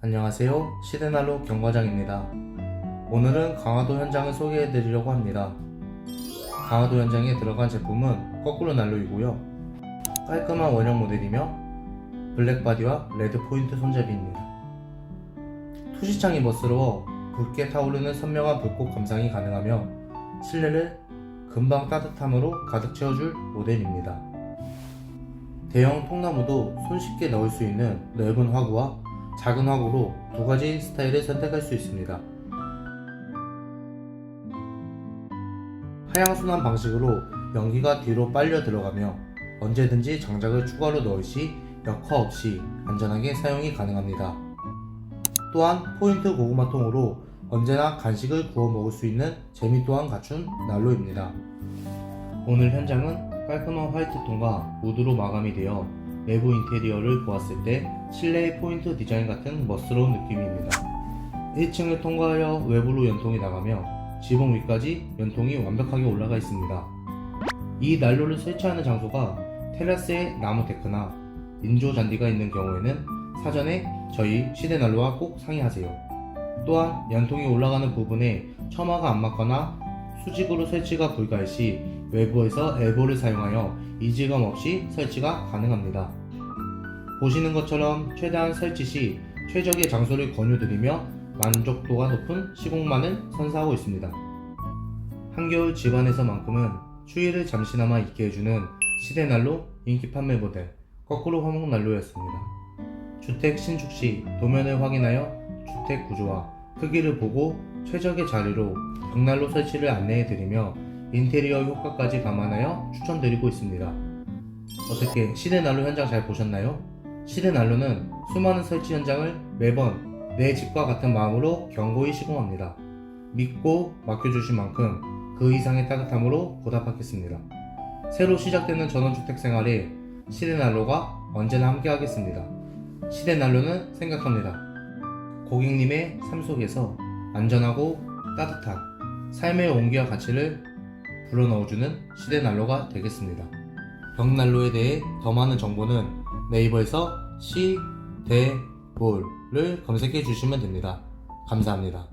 안녕하세요. 시대난로 경과장입니다. 오늘은 강화도 현장을 소개해 드리려고 합니다. 강화도 현장에 들어간 제품은 거꾸로 난로이고요. 깔끔한 원형 모델이며 블랙바디와 레드 포인트 손잡이입니다. 투시창이 멋스러워 붉게 타오르는 선명한 불꽃 감상이 가능하며 실내를 금방 따뜻함으로 가득 채워줄 모델입니다. 대형 통나무도 손쉽게 넣을 수 있는 넓은 화구와 작은 화구로 두 가지 스타일을 선택할 수 있습니다. 하향순환 방식으로 연기가 뒤로 빨려 들어가며 언제든지 장작을 추가로 넣을 시 역화 없이 안전하게 사용이 가능합니다. 또한 포인트 고구마통으로 언제나 간식을 구워 먹을 수 있는 재미 또한 갖춘 난로입니다. 오늘 현장은 깔끔한 화이트 톤과 우드로 마감이 되어 내부 인테리어를 보았을 때 실내의 포인트 디자인 같은 멋스러운 느낌입니다. 1층을 통과하여 외부로 연통이 나가며 지붕 위까지 연통이 완벽하게 올라가 있습니다. 이 난로를 설치하는 장소가 테라스에 나무 데크나 인조 잔디가 있는 경우에는 사전에 저희 시대 난로와 꼭 상의하세요. 또한 연통이 올라가는 부분에 처마가 안 맞거나 수직으로 설치가 불가할 시 외부에서 엘보를 사용하여 이질감 없이 설치가 가능합니다. 보시는 것처럼 최대한 설치 시 최적의 장소를 권유드리며 만족도가 높은 시공만을 선사하고 있습니다. 한겨울 집안에서만큼은 추위를 잠시나마 잊게 해주는 시대난로 인기 판매 모델 거꾸로 화목난로였습니다. 주택 신축 시 도면을 확인하여 주택 구조와 크기를 보고 최적의 자리로 벽난로 설치를 안내해드리며 인테리어 효과까지 감안하여 추천드리고 있습니다. 어떻게 시대 난로 현장 잘 보셨나요? 시대 난로는 수많은 설치 현장을 매번 내 집과 같은 마음으로 견고히 시공합니다. 믿고 맡겨주신 만큼 그 이상의 따뜻함으로 보답하겠습니다. 새로 시작되는 전원주택 생활에 시대 난로가 언제나 함께하겠습니다. 시대 난로는 생각합니다. 고객님의 삶 속에서 안전하고 따뜻한 삶의 온기와 가치를 불어넣어주는 시대 난로가 되겠습니다. 벽난로에 대해 더 많은 정보는 네이버에서 시대몰을 검색해 주시면 됩니다. 감사합니다.